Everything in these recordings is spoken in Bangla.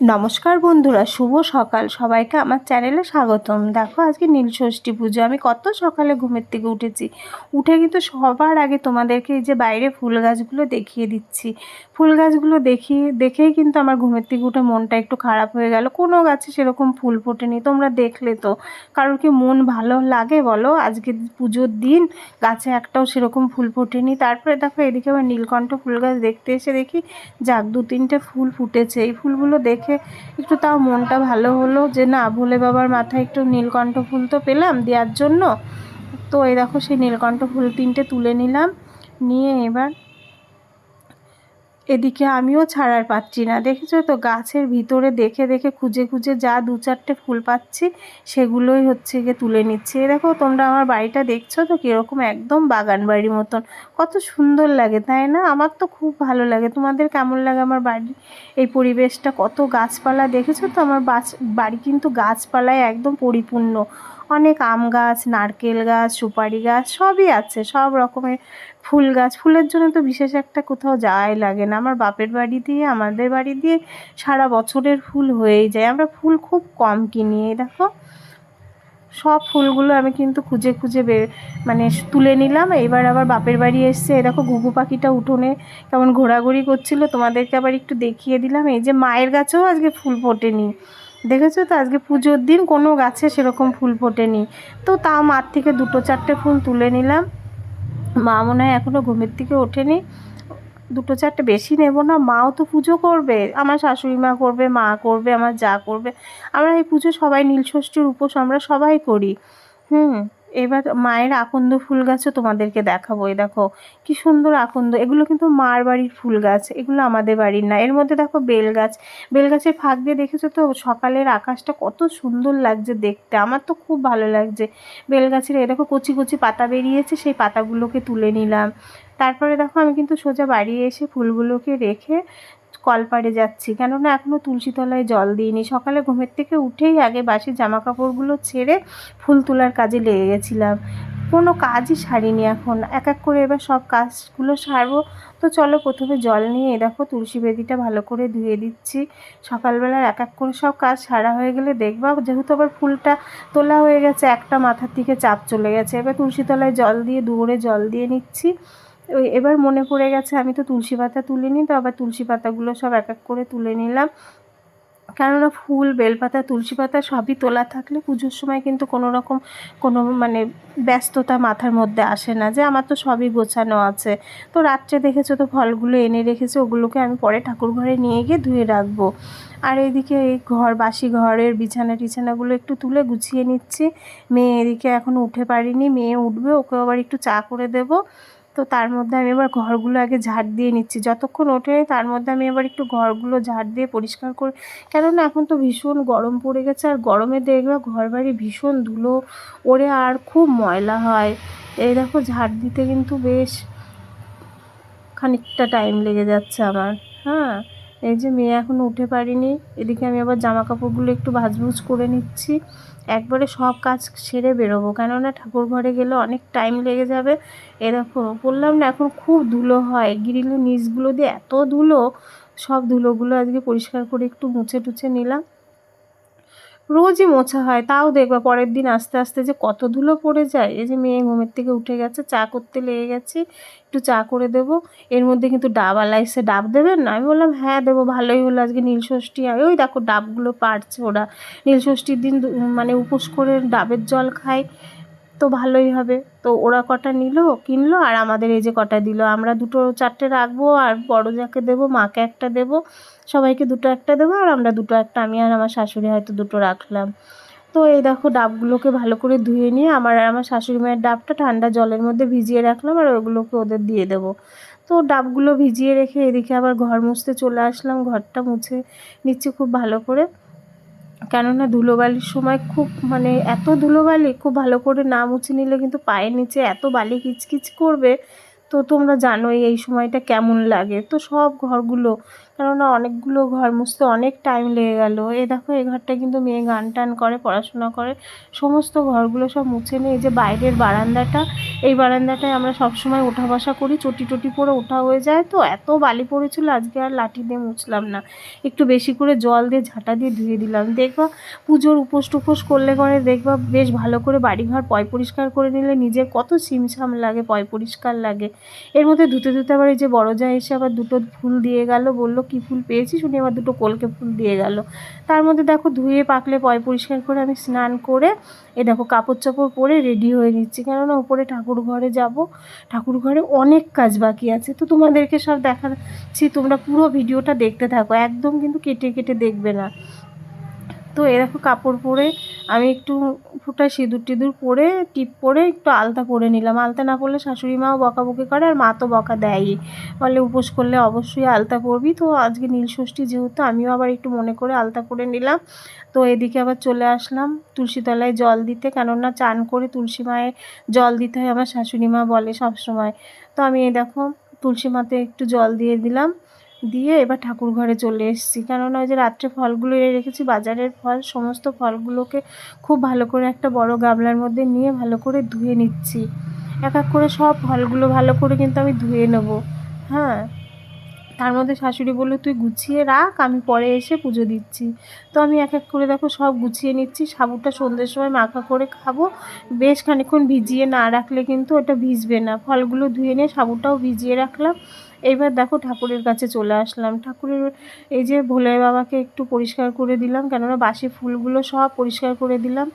নমস্কার বন্ধুরা, শুভ সকাল। সবাইকে আমার চ্যানেলে স্বাগতম। দেখো, আজকে নীলষষ্ঠী পুজো। আমি কত সকালে ঘুমের থেকে উঠেছি। উঠে কিন্তু সবার আগে তোমাদেরকে এই যে বাইরে ফুল গাছগুলো দেখিয়ে দিচ্ছি। ফুল গাছগুলো দেখিয়ে দেখেই কিন্তু আমার ঘুমের থেকে উঠে মনটা একটু খারাপ হয়ে গেল। কোনো গাছে সেরকম ফুল ফোটেনি। তোমরা দেখলে তো। কারোর কি মন ভালো লাগে বলো? আজকে পুজোর দিন গাছে একটাও সেরকম ফুল ফোটেনি। তারপরে দেখো, এদিকে আবার নীলকণ্ঠ ফুল গাছ দেখতে এসে দেখি, যাক দু তিনটে ফুল ফুটেছে। এই ফুলগুলো দেখে একটু তাও মনটা ভালো হলো যে, না, ভোলে বাবার মাথায় একটু নীলকণ্ঠ ফুল তো পেলাম দেওয়ার জন্য। তো এই দেখো সেই নীলকণ্ঠ ফুল তিনটে তুলে নিলাম। নিয়ে এবার এদিকে আমিও ছাড়ার পাচ্ছি না। দেখেছ তো, গাছের ভিতরে দেখে দেখে খুঁজে খুঁজে যা দু চারটে ফুল পাচ্ছি, সেগুলোই হচ্ছে গিয়ে তুলে নিচ্ছে। দেখো, তোমরা আমার বাড়িটা দেখছ তো, কীরকম একদম বাগান বাড়ির মতন। কত সুন্দর লাগে, তাই না? আমার তো খুব ভালো লাগে। তোমাদের কেমন লাগে আমার বাড়ি, এই পরিবেশটা? কত গাছপালা দেখেছ তো, আমার বাড়ি কিন্তু গাছপালায় একদম পরিপূর্ণ। অনেক আম গাছ, নারকেল গাছ, সুপারি গাছ সবই আছে, সব রকমের ফুল গাছ। ফুলের জন্য তো বিশেষ একটা কোথাও যাওয়াই লাগে না। আমার বাপের বাড়ি দিয়ে, আমাদের বাড়ি দিয়ে সারা বছরের ফুল হয়েই যায়। আমরা ফুল খুব কম কিনি, এই দেখো। সব ফুলগুলো আমি কিন্তু খুঁজে খুঁজে বে মানে তুলে নিলাম। এবার আবার বাপের বাড়ি এসছে। এ দেখো, ঘুঘু পাখিটা উঠোনে কেমন ঘোরাঘুরি করছিল। তোমাদেরকে আবার একটু দেখিয়ে দিলাম। এই যে মায়ের গাছেও আজকে ফুল ফোটেনি। দেখেছ তো? আজকে পুজোর দিন কোনো গাছে সেরকম ফুল ফোটেনি। তো তাও মার থেকে দুটো চারটে ফুল তুলে নিলাম। মা মনে হয় এখনও ঘুমের থেকে ওঠেনি। দুটো চারটে বেশি নেব না। মাও তো পুজো করবে। আমার শাশুড়ি মা করবে মা করবে, আমার যা করবে। আমরা এই পুজো সবাই নীলষষ্ঠীর উপোস আমরা সবাই করি। হুম। এবার মায়ের আকন্দ ফুল গাছও তোমাদেরকে দেখাবো এই দেখো। কি সুন্দর আকন্দ। এগুলো কিন্তু মার বাড়ির ফুল গাছ, এগুলো আমাদের বাড়ির না। এর মধ্যে দেখো বেল গাছ। বেল গাছের ফাঁক দিয়ে দেখেছ তো? সকালের আকাশটা কত সুন্দর লাগছে দেখতে। আমার তো খুব ভালো লাগছে। বেল গাছের এ দেখো কচি কচি পাতা বেরিয়েছে, সেই পাতাগুলোকে তুলে নিলাম। তারপরে দেখো আমি কিন্তু সোজা বাড়ি এসে ফুলগুলোকে রেখে কলপাড়ে যাচ্ছি। কেননা এখনও তুলসীতলায় জল দিইনি। সকালে ঘুমের থেকে উঠেই আগে বাসি জামা কাপড়গুলো ছেড়ে ফুল তোলার কাজে লেগে গেছিলাম। কোনো কাজই সারিনি এখন। এক এক করে এবার সব কাজগুলো সারবো। তো চলো প্রথমে জল নিয়ে দেখো তুলসী বেদিটা ভালো করে ধুয়ে দিচ্ছি। সকালবেলার এক এক করে সব কাজ সারা হয়ে গেলে দেখবা। যেহেতু আবার ফুলটা তোলা হয়ে গেছে, একটা মাথার থেকে চাপ চলে গেছে। এবার তুলসী তলায় জল দিয়ে দুয়ারে জল দিয়ে নিচ্ছি। এবার মনে পড়ে গেছে, আমি তো তুলসী পাতা তুলিনি তো আবার তুলসী পাতাগুলো সব এক এক করে তুলে নিলাম। কেননা ফুল, বেলপাতা, তুলসী পাতা সবই তোলা থাকলে পুজোর সময় কিন্তু কোনো রকম কোনো মানে ব্যস্ততা মাথার মধ্যে আসে না যে আমার তো সবই গোছানো আছে। তো রাত্রে দেখেছ তো ফলগুলো এনে রেখেছে, ওগুলোকে আমি পরে ঠাকুর ঘরে নিয়ে গিয়ে ধুয়ে রাখব। আর এদিকে এই ঘর, বাসি ঘরের বিছানা টিছানাগুলো একটু তুলে গুছিয়ে নিচ্ছি। মেয়ে এদিকে এখনও উঠে পারিনি, মেয়ে উঠবে ওকে আবার একটু চা করে দেবো। তো তার মধ্যে আমি এবার ঘরগুলো আগে ঝাড় দিয়ে নিচ্ছি। যতক্ষণ ওঠে তার মধ্যে আমি এবার একটু ঘরগুলো ঝাড় দিয়ে পরিষ্কার করে কেননা এখন তো ভীষণ গরম পড়ে গেছে আর গরমে দেখবে ঘর বাড়ি ভীষণ ধুলো, ওরে আর খুব ময়লা হয়। এই দেখো ঝাড় দিতে কিন্তু বেশ খানিকটা টাইম লেগে যাচ্ছে আমার। হ্যাঁ এই যে মেয়ে এখনও উঠে পারিনি। এদিকে আমি আবার জামা কাপড়গুলো একটু ভাজভুজ করে নিচ্ছি। একবারে সব কাজ সেরে বেরোবো। কেননা ঠাকুর ঘরে গেলে অনেক টাইম লেগে যাবে। এরকম বললাম না, এখন খুব ধুলো হয়। গ্রিলের নিচগুলো দিয়ে এত ধুলো, সব ধুলোগুলো আজকে পরিষ্কার করে একটু মুছে টুছে নিলাম। রোজই মোছা হয়, তাও দেখবা পরের দিন আস্তে আস্তে যে কত ধুলো পড়ে যায়। এই যে মেয়ে ঘুমের থেকে উঠে গেছে, চা করতে লেগে গেছে, একটু চা করে দেবো। এর মধ্যে কিন্তু ডাব এসে ডাব দেবেন না? আমি বললাম হ্যাঁ দেবো, ভালোই হলো আজকে নীলষষ্ঠী। ওই দেখো, ডাবগুলো পারছে ওরা। নীলষষ্ঠীর দিন মানে উপোস করে ডাবের জল খায়। তো ভালোই হবে। তো ওরা কটা নিল, কিনলো আর আমাদের এই যে কটা দিল। আমরা দুটো চারটে রাখব আর বড় যাকে দেবো, মাকে একটা দেবো, সবাইকে দুটো একটা দেবো আর আমরা দুটো একটা, আমি আর আমার শাশুড়ি হয়তো দুটো রাখলাম। তো এই দেখো ডাবগুলোকে ভালো করে ধুয়ে নিয়ে আমার আর আমার শাশুড়ি মায়ের ডাবটা ঠান্ডা জলের মধ্যে ভিজিয়ে রাখলাম আর ওগুলোকে ওদের দিয়ে দেবো। তো ডাবগুলো ভিজিয়ে রেখে এদিকে আবার ঘর মুছতে চলে আসলাম, ঘরটা মুছে নিচ্ছি খুব ভালো করে। কেননা ধুলোবালির সময় খুব মানে এত ধুলোবালি, খুব ভালো করে না মুছে নিলে কিন্তু পায়ের নিচে এত বালি কিচকিচ করবে। তো তোমরা জানোই এই সময়টা কেমন লাগে। তো সব ঘরগুলো কেননা অনেকগুলো ঘর মুছতে অনেক টাইম লেগে গেল। এ দেখো এই ঘরটা কিন্তু মেয়ে গান টান করে, পড়াশোনা করে। সমস্ত ঘরগুলো সব মুছে নিয়ে এই যে বাইরের বারান্দাটা, এই বারান্দাটায় আমরা সবসময় ওঠা বসা করি। চটি টটি পরে ওঠা হয়ে যায় তো, এত বালি পড়েছিল, আজকে আর লাঠি দিয়ে মুছলাম না। একটু বেশি করে জল দিয়ে ঝাঁটা দিয়ে ধুয়ে দিলাম। দেখবা, পুজোর উপোস টুপোস করলে করে দেখবা, বেশ ভালো করে বাড়িঘর পয় পরিষ্কার করে নিলে নিজের কত ছিমছাম লাগে, পয় পরিষ্কার লাগে। এর মধ্যে ধুতে ধুতে আবার এই যে বড় যা এসে আবার দুটো ফুল দিয়ে গেল, বলল কি ফুল পেয়েছি? শুনে আবার দুটো কলকে ফুল দিয়ে গেল। তার মধ্যে দেখো ধুয়ে পাকলে পয় পরিষ্কার করে আমি স্নান করে, এ দেখো কাপড় চাপড় পরে রেডি হয়ে নিচ্ছি। কেননা উপরে ঠাকুর ঘরে যাব, ঠাকুর ঘরে অনেক কাজ বাকি আছে। তো তোমাদেরকে সব দেখাচ্ছি, তোমরা পুরো ভিডিওটা দেখতে থাকো। একদম কিন্তু কেটে কেটে দেখবে না। তো এ দেখো কাপড় পরে আমি একটু ফুটা সিঁদুর টিঁদুর পরে, টিপ পরে একটু আলতা পরে নিলাম। আলতা না পরলে শাশুড়ি মাও বকাবকি করে আর মা তো বকা দেয়ই। বলে, উপোস করলে অবশ্যই আলতা পরবি। তো আজকে নীলষষ্ঠী যেহেতু, আমিও আবার একটু মনে করে আলতা পরে নিলাম। তো এদিকে আবার চলে আসলাম তুলসী তলায় জল দিতে, কেননা চান করে তুলসী মায়ের জল দিতে হয় আমার শাশুড়ি মা বলে সবসময়। তো আমি এই দেখো, তুলসী মাতে একটু জল দিয়ে দিলাম। দিয়ে এবার ঠাকুর ঘরে চলে এসেছি। কেননা ওই যে রাত্রে ফলগুলো এনে রেখেছি, বাজারের ফল, সমস্ত ফলগুলোকে খুব ভালো করে একটা বড় গামলার মধ্যে নিয়ে ভালো করে ধুয়ে নিচ্ছি। এক এক করে সব ফলগুলো ভালো করে কিন্তু আমি ধুয়ে নেব। হ্যাঁ তার মধ্যে শাশুড়ি বলল, তুই গুছিয়ে রাখ, আমি পরে এসে পুজো দিচ্ছি। তো আমি এক এক করে দেখো সব গুছিয়ে নিচ্ছি সাবুটা সন্ধ্যের সময় মাখা করে খাব। বেশ খানিক্ষণ ভিজিয়ে না রাখলে কিন্তু ওটা ভিজবে না। ফলগুলো ধুয়ে নিয়ে সাবুটাও ভিজিয়ে রাখলাম। এইবার দেখো ঠাকুরের কাছে চলে আসলাম। ঠাকুরের এই যে ভোলে বাবাকে একটু পরিষ্কার করে দিলাম, কেননা বাসি ফুলগুলো সব পরিষ্কার করে দিলাম।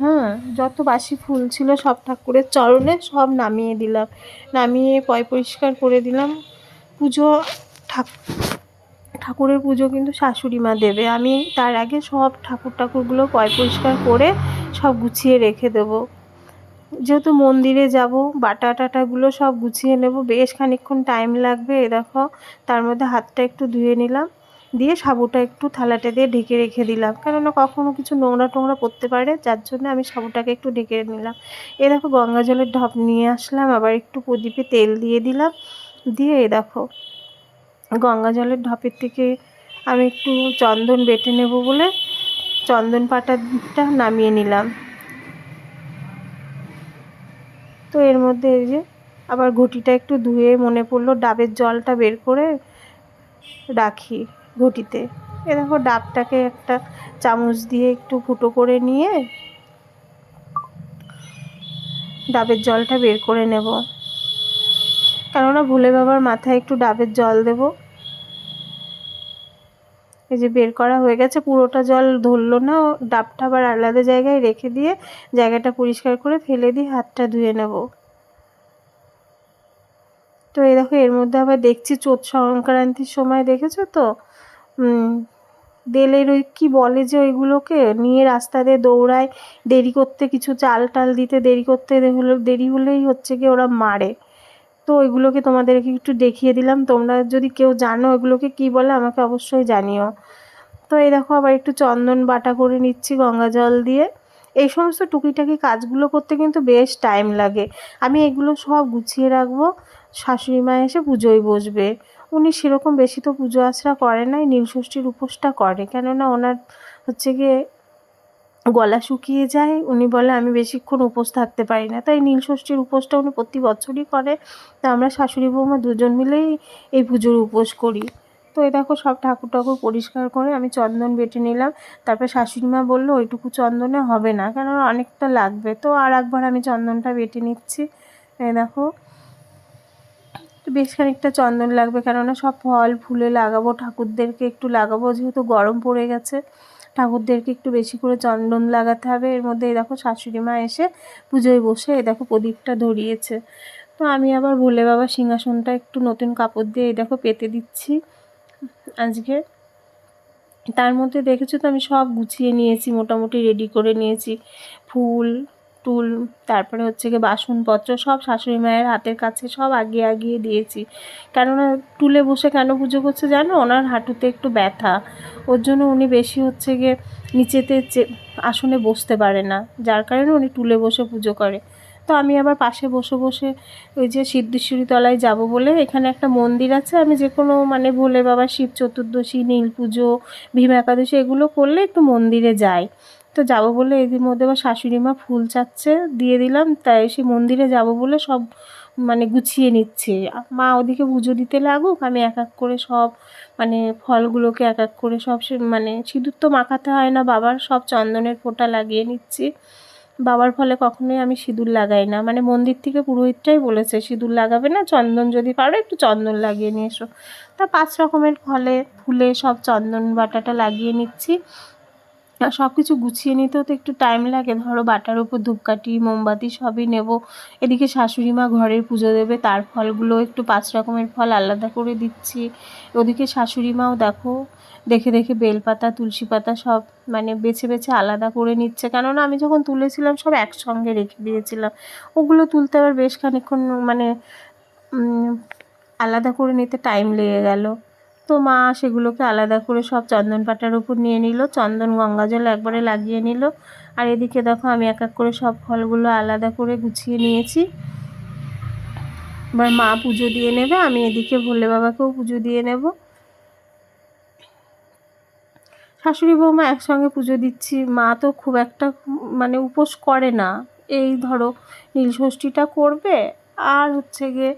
হ্যাঁ যত বাসি ফুল ছিল সব ঠাকুরের চরণে সব নামিয়ে দিলাম। নামিয়ে পয় পরিষ্কার করে দিলাম। পুজো ঠাক, ঠাকুরের পুজো কিন্তু শাশুড়ি মা দেবে। আমি তার আগে সব ঠাকুর ঠাকুরগুলো পয় পরিষ্কার করে সব গুছিয়ে রেখে দেবো। যেহেতু মন্দিরে যাব, বাটা টাটাগুলো সব গুছিয়ে নেব। বেশ খানিক্ষণ টাইম লাগবে, এ দেখো, তার মধ্যে হাতটা একটু ধুয়ে নিলাম। দিয়ে সাবুটা একটু থালাটা দিয়ে ঢেকে রেখে দিলাম। কেননা কখনো কিছু নোংরা টোংরা পড়তে পারে, যার জন্য আমি সাবুটাকে একটু ঢেকে নিলাম। এ দেখো, গঙ্গা জলের ঢপ নিয়ে আসলাম, আবার একটু প্রদীপে তেল দিয়ে দিলাম। দিয়ে এ দেখো, গঙ্গা জলের ঢপের থেকে আমি একটু চন্দন বেটে নেব বলে চন্দন পাটাটা নামিয়ে নিলাম। তো এর মধ্যে এই যে আবার ঘটিটা একটু ধুয়ে মনে পড়ল, ডাবের জলটা বের করে রাখি ঘটিতে। এ দেখো ডাবটাকে একটা চামচ দিয়ে একটু ফুটো করে নিয়ে ডাবের জলটা বের করে নেব। কেননা ভুলে বাবার মাথায় একটু ডাবের জল দেব। এই যে বের করা হয়ে গেছে, পুরোটা জল ধরলো না ডাবটা আবার আলাদা জায়গায় রেখে দিয়ে জায়গাটা পরিষ্কার করে ফেলে দিয়ে হাতটা ধুয়ে নেব। তো এই দেখো, এর মধ্যে আবার দেখছি চোৎ সংক্রান্তির সময় দেখেছ তো? বেলের ওই কী বলে যে ওইগুলোকে, নিয়ে রাস্তা দিয়ে দৌড়ায়, দেরি করতে কিছু চাল টাল দিতে দেরি করতে দেরি হলেই হচ্ছে কি ওরা মারে। তো ওইগুলোকে তোমাদেরকে একটু দেখিয়ে দিলাম। তোমরা যদি কেউ জানো ওইগুলোকে কী বলে, আমাকে অবশ্যই জানিও। তো এই দেখো, আবার একটু চন্দন বাটা করে নিচ্ছি গঙ্গা জল দিয়ে। এই সমস্ত টুকিটাকি কাজগুলো করতে কিন্তু বেশ টাইম লাগে। আমি এগুলো সব গুছিয়ে রাখব। শাশুড়ি মা এসে পুজোয় বসবে। উনি সেরকম বেশি তো পুজো আশ্রা করে নাই, নীলষষ্ঠীর উপোসটা করে। কেননা ওনার হচ্ছে গিয়ে গলা শুকিয়ে যায়। উনি বলে, আমি বেশিক্ষণ উপোস থাকতে পারি না। তাই নীলষষ্ঠীর উপোসটা উনি প্রতি বছরই করে। তা আমরা শাশুড়ি বৌমা দুজন মিলেই এই পুজোর উপোস করি। তো এই দেখো, সব ঠাকুর ঠাকুর পরিষ্কার করে আমি চন্দন বেটে নিলাম। তারপর শাশুড়ি মা বলল, ওইটুকু চন্দনে হবে না, কেননা অনেকটা লাগবে। তো আর একবার আমি চন্দনটা বেটে নিচ্ছি। এই দেখো, বেশ খানিকটা চন্দন লাগবে, কেননা সব ফল, ফুলে লাগাবো, ঠাকুরদেরকে একটু লাগাবো, যেহেতু গরম পড়ে গেছে। ঠাকুরদেরকে একটু বেশি করে চন্দন লাগাতে হবে। এর মধ্যে দেখো শাশুড়ি মা এসে পুজোয় বসে দেখো প্রদীপটা ধরিয়েছে। তো আমি আবার ভোলে বাবা সিংহাসনটা একটু নতুন কাপড় দিয়ে দেখো পেতে দিচ্ছি আজকে। তার মধ্যে দেখেছ তো আমি সব গুছিয়ে নিয়েছি, মোটামুটি রেডি করে নিয়েছি। ফুল টুল তারপরে হচ্ছে গিয়ে বাসনপত্র সব শাশুড়ি মায়ের হাতের কাছে সব আগিয়ে আগিয়ে দিয়েছি। কেননা টুলে বসে কেন পুজো করছে জানো? ওনার হাঁটুতে একটু ব্যথা। ওর জন্য উনি বেশি হচ্ছে গিয়ে নিচেতে আসনে বসতে পারে না। যার কারণে উনি টুলে বসে পুজো করে। তো আমি আবার পাশে বসে বসে ওই যে সিদ্ধেশ্বরী তলায় যাব বলে এখানে একটা মন্দির আছে। আমি যে কোনো মানে ভোলে বাবা শিব চতুর্দশী, নীল পুজো, ভীম একাদশী এগুলো করলে একটু মন্দিরে যাই। তো যাব বলে এদের মধ্যে আবার শাশুড়ি মা ফুল চাচ্ছে, দিয়ে দিলাম, তাই সে মন্দিরে যাব বলে সব মানে গুছিয়ে নিচ্ছে। মা ওদিকে পুজো দিতে লাগুক, আমি এক এক করে সব মানে ফলগুলোকে এক এক করে সব সে মানে সিঁদুর তো মাখাতে হয় না, বাবার সব চন্দনের ফোঁটা লাগিয়ে নিচ্ছি। বাবার ফলে কখনোই আমি সিঁদুর লাগাই না মানে মন্দির থেকে পুরোহিতটাই বলেছে, সিঁদুর লাগাবে না, চন্দন যদি পারো একটু চন্দন লাগিয়ে নিয়ে এসো। তা পাঁচ রকমের ফলে ফুলে সব চন্দন বাটাটা লাগিয়ে নিচ্ছি। সব কিছু গুছিয়ে নিতেও তো একটু টাইম লাগে। ধরো বাটার উপর ধূপকাঠি, মোমবাতি সবই নেব। এদিকে শাশুড়ি মা ঘরের পুজো দেবে, তার ফলগুলো একটু পাঁচ রকমের ফল আলাদা করে দিচ্ছি। ওদিকে শাশুড়ি মাও দেখো, দেখে দেখে বেলপাতা, তুলসী পাতা সব মানে বেছে বেছে আলাদা করে নিচ্ছে। কেননা আমি যখন তুলেছিলাম সব একসঙ্গে রেখে দিয়েছিলাম। ওগুলো তুলতে আবার বেশ খানিক্ষণ মানে আলাদা করে নিতে টাইম লেগে গেল। তো মা সেগুলোকে আলাদা করে সব চন্দন পাতার উপর নিয়ে নিল, চন্দন গঙ্গা জল একবারে লাগিয়ে নিল। আর এদিকে দেখো আমি এক এক করে সব ফলগুলো আলাদা করে গুছিয়ে নিয়েছি। এবার মা পুজো দিয়ে নেবে, আমি এদিকে ভোলে বাবাকেও পুজো দিয়ে নেব। শাশুড়ি বৌমা একসঙ্গে পুজো দিচ্ছি, মা তো খুব একটা মানে উপোস করে না। এই ধরো নীলষষ্ঠীটা করবে, আর হচ্ছে গিয়ে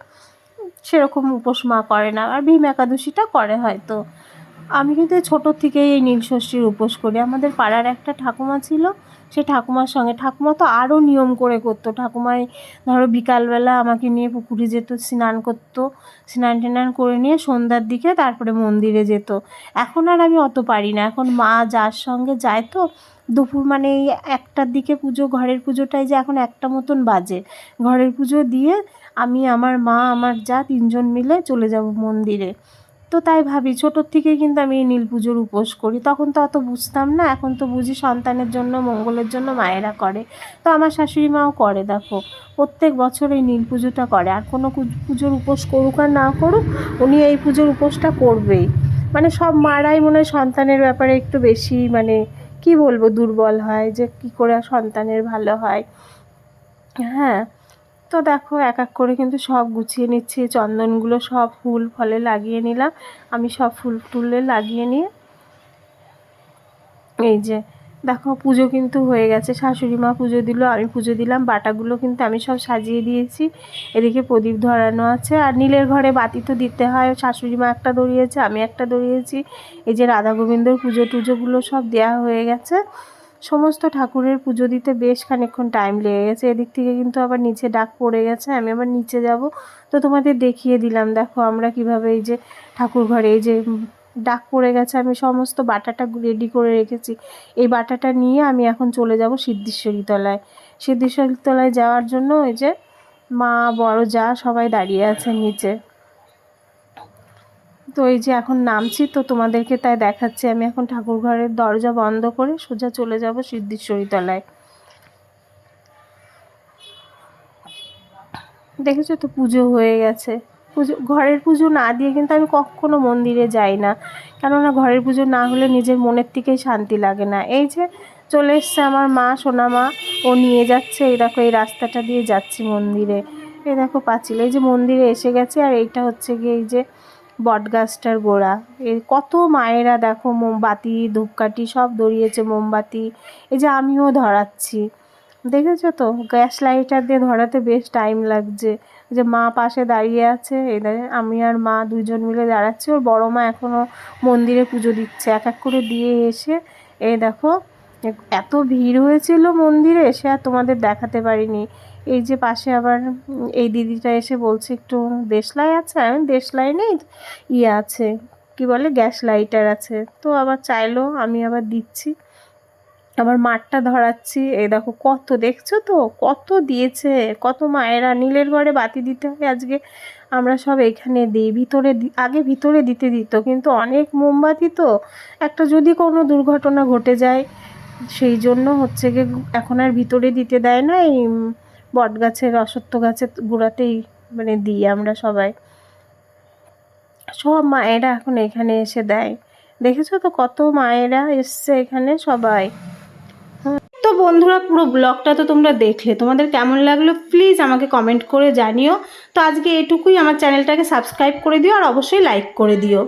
সেরকম উপোস মা করে না। আর ভীম একাদশীটা করে হয়তো। আমি কিন্তু ছোটোর থেকেই এই নীলষষ্ঠীর উপোস করি। আমাদের পাড়ার একটা ঠাকুমা ছিল সে ঠাকুমার সঙ্গে। ঠাকুমা তো আরও নিয়ম করে করতো। ঠাকুমাই ধরো বিকালবেলা আমাকে নিয়ে পুকুরে যেত, স্নান করতো। স্নান টান করে নিয়ে সন্ধ্যার দিকে তারপরে মন্দিরে যেত। এখন আর আমি অত পারি না। এখন মা যার সঙ্গে যায় তো দুপুর মানে এই একটার দিকে পুজো, ঘরের পুজোটাই যে এখন একটা মতন বাজে। ঘরের পুজো দিয়ে আমি, আমার মা, আমার যা তিনজন মিলে চলে যাব মন্দিরে। তো তাই ভাবি, ছোটোর থেকেই কিন্তু আমি এই নীল পুজোর উপোস করি। তখন তো অত বুঝতাম না, এখন তো বুঝি সন্তানের জন্য, মঙ্গলের জন্য মায়েরা করে। তো আমার শাশুড়ি মাও করে, দেখো। প্রত্যেক বছর এই নীল পুজোটা করে। আর কোনো পুজোর উপোস করুক আর না করুক, উনি এই পুজোর উপোসটা করবেই। মানে সব মারাই মনে হয় সন্তানের ব্যাপারে একটু বেশি মানে কি বলব, দুর্বল হয় যে কি করে সন্তানের ভালো হয়। হ্যাঁ। তো দেখো, এক এক করে কিন্তু সব গুছিয়ে নিচ্ছি। চন্দনগুলো সব ফুল ফলে লাগিয়ে নিলাম। আমি সব ফুল টুলে লাগিয়ে নিয়ে এই যে, দেখো পুজো কিন্তু হয়ে গেছে। শাশুড়ি মা পুজো দিল, আমি পুজো দিলাম। বাটাগুলো কিন্তু আমি সব সাজিয়ে দিয়েছি। এদিকে প্রদীপ ধরানো আছে। আর নীলের ঘরে বাতি তো দিতে হয়। শাশুড়ি মা একটা দড়িয়েছে, আমি একটা দড়িয়েছি। এই যে রাধা গোবিন্দর পুজো টুজোগুলো সব দেওয়া হয়ে গেছে। সমস্ত ঠাকুরের পুজো দিতে বেশ খানিকক্ষণ টাইম লেগে গেছে। এদিক থেকে কিন্তু আবার নিচে ডাক পড়ে গেছে, আমি আবার নিচে যাব। তো তোমাদের দেখিয়ে দিলাম, দেখো আমরা কীভাবে এই যে ঠাকুর ঘরে এই যে ডাক পড়ে গেছে, আমি সমস্ত বাটাটা রেডি করে রেখেছি। এই বাটাটা নিয়ে আমি এখন চলে যাব সিদ্ধেশ্বরী তলায়। সিদ্ধেশ্বরী তলায় যাওয়ার জন্য ওই যে মা, বড় যা সবাই দাঁড়িয়ে আছে নিচে। তো এই যে এখন নামছি, তো তোমাদেরকে তাই দেখাচ্ছি। আমি এখন ঠাকুর ঘরের দরজা বন্ধ করে সোজা চলে যাব সিদ্ধেশ্বরী তলায় দেখেছ তো পুজো হয়ে গেছে। পুজো, ঘরের পুজো না দিয়ে কিন্তু আমি কখনো মন্দিরে যাই না। কেননা ঘরের পুজো না হলে নিজের মনের থেকেই শান্তি লাগে না। এই যে চলে এসছে আমার মা সোনা মা ও নিয়ে যাচ্ছে। এই দেখো, এই রাস্তাটা দিয়ে যাচ্ছি মন্দিরে। এই দেখো পাঁচিল। এই যে মন্দিরে এসে গেছে, আর এইটা হচ্ছে গিয়ে এই যে বটগাছটার গোড়া। এই কত মায়েরা দেখো মোমবাতি, ধূপকাঠি সব ধরিয়েছে মোমবাতি। এই যে আমিও ধরাচ্ছি। দেখেছ তো? গ্যাস লাইটার দিয়ে ধরাতে বেশ টাইম লাগছে। যে মা পাশে দাঁড়িয়ে আছে, এই আমি আর মা দুজন মিলে দাঁড়াচ্ছি। ওর বড় মা এখনও মন্দিরে পুজো দিচ্ছে। এক এক করে দিয়ে এসে, এই দেখো, এত ভিড় হয়েছিল মন্দিরে এসে আর তোমাদের দেখাতে পারিনি। এই যে পাশে আবার এই দিদিটা এসে বলছে, একটু দেশলাই আছে? আমি দেশলাই নেই ইয়ে আছে। কি বলে, গ্যাস লাইটার আছে। তো আবার চাইলো, আমি আবার দিচ্ছি। আবার মাঠটা ধরাচ্ছি। এ দেখো কত, দেখছ তো? কত দিয়েছে, কত মায়েরা নীলের ঘরে বাতি দিতে হয় আজকে। আমরা সব এখানে দিই, ভিতরে আগে ভিতরে দিতে দিত, কিন্তু অনেক মোমবাতি তো। একটা যদি কোনো দুর্ঘটনা ঘটে যায়, সেই জন্য হচ্ছে গিয়ে এখন আর ভিতরে দিতে দেয় না এই বট গাছের অসত্য গাছের গোড়াতেই মানে দিই আমরা সবাই। সব মায়েরা এখন এখানে এসে দেয়। দেখেছ তো কত মায়েরা এসছে এখানে সবাই? তো বন্ধুরা, পুরো ব্লগটা তো তোমরা দেখলে। তোমাদের কেমন লাগল প্লিজ আমাকে কমেন্ট করে জানিও। তো আজকে এটুকুই। আমার চ্যানেলটাকে সাবস্ক্রাইব করে দিও আর অবশ্যই লাইক করে দিও।